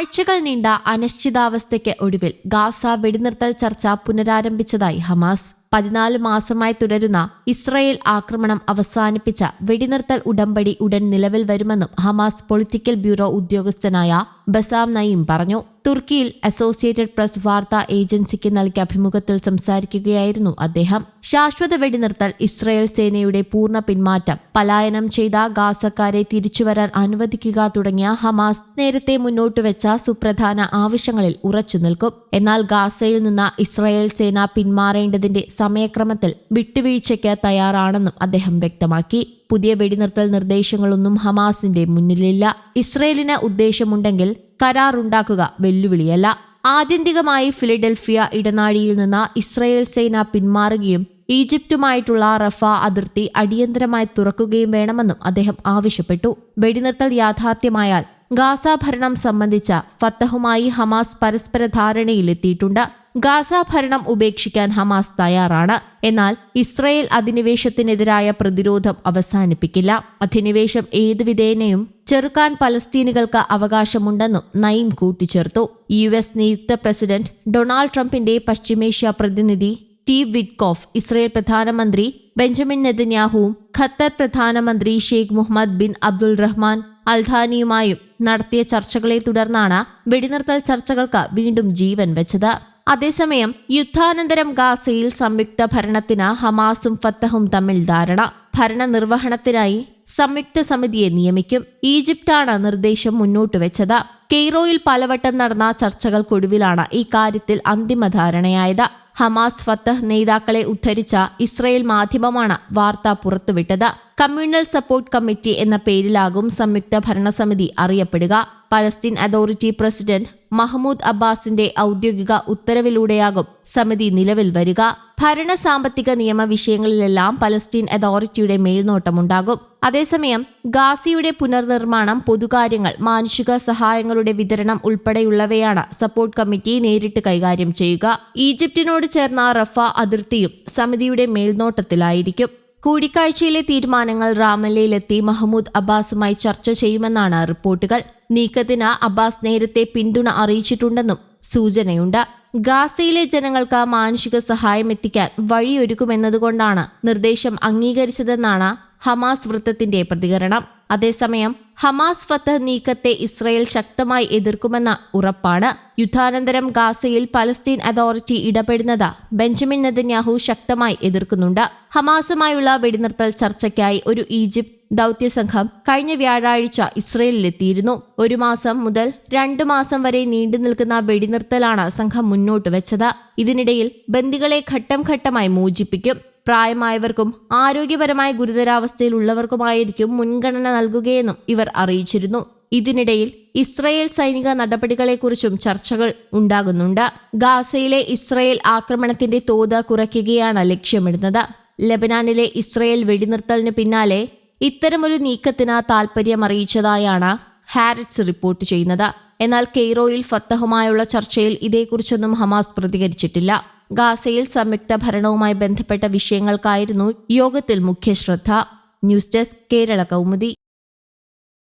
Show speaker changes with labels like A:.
A: ആഴ്ചകൾ നീണ്ട അനിശ്ചിതാവസ്ഥയ്ക്ക് ഒടുവിൽ ഗാസ വെടിനിർത്തൽ ചർച്ച പുനരാരംഭിച്ചതായി ഹമാസ്. പതിനാല് മാസമായി തുടരുന്ന ഇസ്രയേൽ ആക്രമണം അവസാനിപ്പിച്ച വെടിനിർത്തൽ ഉടമ്പടി ഉടൻ നിലവിൽ വരുമെന്നും ഹമാസ് പൊളിറ്റിക്കൽ ബ്യൂറോ ഉദ്യോഗസ്ഥനായ ബസാം നയീം പറഞ്ഞു. തുർക്കിയിൽ അസോസിയേറ്റഡ് പ്രസ് വാർത്താ ഏജൻസിക്ക് നൽകിയ അഭിമുഖത്തിൽ സംസാരിക്കുകയായിരുന്നു അദ്ദേഹം. ശാശ്വത വെടിനിർത്തൽ ഇസ്രയേൽ സേനയുടെ പൂർണ പിന്മാറ്റം പലായനം ചെയ്ത ഗാസക്കാരെ തിരിച്ചുവരാൻ അനുവദിക്കുക തുടങ്ങിയ ഹമാസ് നേരത്തെ മുന്നോട്ട് വെച്ച സുപ്രധാന ആവശ്യങ്ങളിൽ ഉറച്ചു നിൽക്കും. എന്നാൽ ഗാസയിൽ നിന്ന് ഇസ്രയേൽ സേന പിന്മാറേണ്ടതിന്റെ സമയക്രമത്തിൽ വിട്ടുവീഴ്ചയ്ക്ക് തയ്യാറാണെന്നും അദ്ദേഹം വ്യക്തമാക്കി. പുതിയ വെടിനിർത്തൽ നിർദ്ദേശങ്ങളൊന്നും ഹമാസിന്റെ മുന്നിലില്ല. ഇസ്രയേലിന് ഉദ്ദേശമുണ്ടെങ്കിൽ കരാറുണ്ടാക്കുക വെല്ലുവിളിയല്ല. ആത്യന്തികമായി ഫിലഡൽഫിയ ഇടനാഴിയിൽ നിന്ന് ഇസ്രയേൽ സേന പിന്മാറുകയും ഈജിപ്തുമായിട്ടുള്ള റഫ അതിർത്തി അടിയന്തരമായി തുറക്കുകയും വേണമെന്നും അദ്ദേഹം ആവശ്യപ്പെട്ടു. വെടിനിർത്തൽ യാഥാർത്ഥ്യമായാൽ ഗാസ ഭരണം സംബന്ധിച്ച ഫത്തഹുമായി ഹമാസ് പരസ്പര ധാരണയിലെത്തിയിട്ടുണ്ട്. ഗാസ ഭരണം ഉപേക്ഷിക്കാൻ ഹമാസ് തയ്യാറാണ്. എന്നാൽ ഇസ്രയേൽ അധിനിവേശത്തിനെതിരായ പ്രതിരോധം അവസാനിപ്പിക്കില്ല. അധിനിവേശം ഏതു വിധേനയും ചെറുക്കാൻ പലസ്തീനുകൾക്ക് അവകാശമുണ്ടെന്നും നയിം കൂട്ടിച്ചേർത്തു. യു എസ് നിയുക്ത പ്രസിഡന്റ് ഡൊണാൾഡ് ട്രംപിന്റെ പശ്ചിമേഷ്യ പ്രതിനിധി സ്റ്റീവ് വിഡ്കോഫ് ഇസ്രയേൽ പ്രധാനമന്ത്രി ബെഞ്ചമിൻ നെതന്യാഹുവും ഖത്തർ പ്രധാനമന്ത്രി Sheikh Muhammad bin Abdul Rahman അൽധാനിയുമായും നടത്തിയ ചർച്ചകളെ തുടർന്നാണ് വെടിനിർത്തൽ ചർച്ചകൾക്ക് വീണ്ടും ജീവൻ വെച്ചത്. അതേസമയം യുദ്ധാനന്തരം ഗാസയിൽ സംയുക്ത ഭരണത്തിന് ഹമാസും ഫത്തഹും തമ്മിൽ ധാരണ. ഭരണനിർവഹണത്തിനായി സംയുക്ത സമിതിയെ നിയമിക്കും. ഈജിപ്റ്റാണ് നിർദ്ദേശം മുന്നോട്ട് വെച്ചത്. കെയ്റോയിൽ പലവട്ടം നടന്ന ചർച്ചകൾക്കൊടുവിലാണ് ഇക്കാര്യത്തിൽ കാര്യത്തിൽ അന്തിമ ധാരണയായത്. ഹമാസ് ഫത്തഹ് നേതാക്കളെ ഉദ്ധരിച്ച ഇസ്രയേൽ മാധ്യമമാണ് വാർത്ത പുറത്തുവിട്ടത്. കമ്മ്യൂണൽ സപ്പോർട്ട് കമ്മിറ്റി എന്ന പേരിലാകും സംയുക്ത ഭരണസമിതി അറിയപ്പെടുക. പലസ്തീൻ അതോറിറ്റി പ്രസിഡന്റ് മഹ്മൂദ് അബ്ബാസിന്റെ ഔദ്യോഗിക ഉത്തരവിലൂടെയാകും സമിതി നിലവിൽ വരിക. ഭരണ സാമ്പത്തിക നിയമ വിഷയങ്ങളിലെല്ലാം പലസ്തീൻ അതോറിറ്റിയുടെ മേൽനോട്ടമുണ്ടാകും. അതേസമയം ഗാസിയുടെ പുനർനിർമ്മാണം പൊതുകാര്യങ്ങൾ മാനുഷിക സഹായങ്ങളുടെ വിതരണം ഉൾപ്പെടെയുള്ളവയാണ് സപ്പോർട്ട് കമ്മിറ്റി നേരിട്ട് കൈകാര്യം ചെയ്യുക. ഈജിപ്തിനോട് ചേർന്ന റഫ അതിർത്തിയും സമിതിയുടെ മേൽനോട്ടത്തിലായിരിക്കും. കൂടിക്കാഴ്ചയിലെ തീരുമാനങ്ങൾ റാമല്ലയിലെത്തി മഹ്മൂദ് അബ്ബാസുമായി ചർച്ച ചെയ്യുമെന്നാണ് റിപ്പോർട്ടുകൾ. നീക്കത്തിന് അബ്ബാസ് നേരത്തെ പിന്തുണ അറിയിച്ചിട്ടുണ്ടെന്നും സൂചനയുണ്ട്. ഗാസയിലെ ജനങ്ങൾക്ക് മാനുഷിക സഹായം എത്തിക്കാൻ വഴിയൊരുക്കുമെന്നതുകൊണ്ടാണ് നിർദ്ദേശം അംഗീകരിച്ചതെന്നാണ് ഹമാസ് വൃത്തത്തിന്റെ പ്രതികരണം. അതേസമയം ഹമാസ് ഫത്ത് നീക്കത്തെ ഇസ്രയേൽ ശക്തമായി എതിർക്കുമെന്ന ഉറപ്പാണ്. യുദ്ധാനന്തരം ഗാസയിൽ പലസ്തീൻ അതോറിറ്റി ഇടപെടുന്നത് ബെഞ്ചമിൻ നെതന്യാഹു ശക്തമായി എതിർക്കുന്നുണ്ട്. ഹമാസുമായുള്ള വെടിനിർത്തൽ ചർച്ചയ്ക്കായി ഒരു ഈജിപ്ത് ദൗത്യസംഘം കഴിഞ്ഞ വ്യാഴാഴ്ച ഇസ്രയേലിലെത്തിയിരുന്നു. ഒരു മാസം മുതൽ രണ്ടു മാസം വരെ നീണ്ടു നിൽക്കുന്ന വെടിനിർത്തലാണ് സംഘം മുന്നോട്ട് വെച്ചത്. ഇതിനിടയിൽ ബന്ദികളെ ഘട്ടം ഘട്ടമായി മോചിപ്പിക്കും. പ്രായമായവർക്കും ആരോഗ്യപരമായ ഗുരുതരാവസ്ഥയിലുള്ളവർക്കുമായിരിക്കും മുൻഗണന നൽകുകയെന്നും ഇവർ അറിയിച്ചിരുന്നു. ഇതിനിടയിൽ ഇസ്രയേൽ സൈനിക നടപടികളെക്കുറിച്ചും ചർച്ചകൾ ഉണ്ടാകുന്നുണ്ട്. ഗാസയിലെ ഇസ്രയേൽ ആക്രമണത്തിന്റെ തോത് കുറയ്ക്കുകയാണ് ലക്ഷ്യമിടുന്നത്. ലബനാനിലെ ഇസ്രയേൽ വെടിനിർത്തലിന് പിന്നാലെ ഇത്തരമൊരു നീക്കത്തിന് താൽപ്പര്യം അറിയിച്ചതായാണ് ഹാരിറ്റ്സ് റിപ്പോർട്ട് ചെയ്യുന്നത്. എന്നാൽ കെയ്റോയിൽ ഫത്തഹുമായുള്ള ചർച്ചയിൽ ഇതേക്കുറിച്ചൊന്നും ഹമാസ് പ്രതികരിച്ചിട്ടില്ല. ഗാസയിൽ സംയുക്ത ഭരണവുമായി ബന്ധപ്പെട്ട വിഷയങ്ങൾക്കായിരുന്നു യോഗത്തിൽ മുഖ്യ ശ്രദ്ധ ന്യൂസ് ഡെസ്ക് കേരള കൗമുദി.